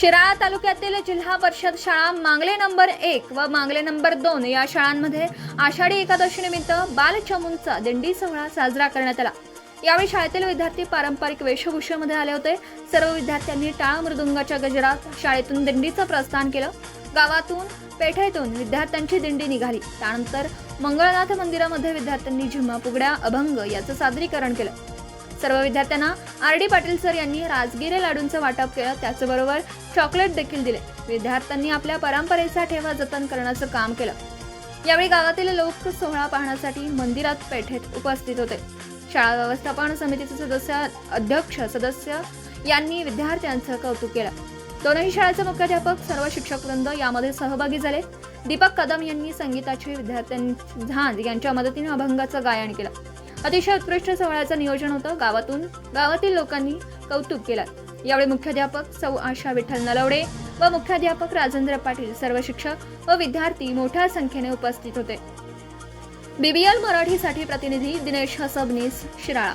शिराळा तालुक्यातील जिल्हा परिषद शाळा मांगले नंबर एक व मांगले नंबर दोन या शाळांमध्ये आषाढी एकादशीनिमित्त बालचमूंचा दिंडी सोहळा साजरा करण्यात आला. यावेळी शाळेतील विद्यार्थी पारंपरिक वेशभूषेमध्ये आले होते. सर्व विद्यार्थ्यांनी टाळ मृदुंगाच्या गजरात शाळेतून दिंडीचं प्रस्थान केलं. गावातून पेठेतून विद्यार्थ्यांची दिंडी निघाली. त्यानंतर मंगळनाथ मंदिरामध्ये विद्यार्थ्यांनी झिम्मा फुगड्या अभंग याचं सादरीकरण केलं. सर्व विद्यार्थ्यांना आर डी पाटील सर यांनी राजगिरे लाडूंचं वाटप केलं त्याचबरोबर चॉकलेट देखील दिले. विद्यार्थ्यांनी आपल्या परंपरेचा ठेवा जतन करण्याचं काम केलं. यावेळी गावातील लोक सोहळा पाहण्यासाठी मंदिरात पेठेत उपस्थित होते. शाळा व्यवस्थापन समितीचे सदस्य अध्यक्ष सदस्य यांनी विद्यार्थ्यांचं कौतुक केलं. दोनही शाळेचे मुख्याध्यापक सर्व शिक्षक वृंद यामध्ये सहभागी झाले. दीपक कदम यांनी संगीताचे विद्यार्थ्यांनी झांज यांच्या मदतीने अभंगाचं गायन केलं. अतिशय उत्कृष्ट सोहळ्याचं नियोजन होतं. गावातून गावातील लोकांनी कौतुक केलं. यावेळी मुख्याध्यापक सौ आशा विठ्ठल नलवडे व मुख्याध्यापक राजेंद्र पाटील सर्व शिक्षक व विद्यार्थी मोठ्या संख्येने उपस्थित होते. बीबीएल मराठीसाठी प्रतिनिधी दिनेश सबनीस शिराळा.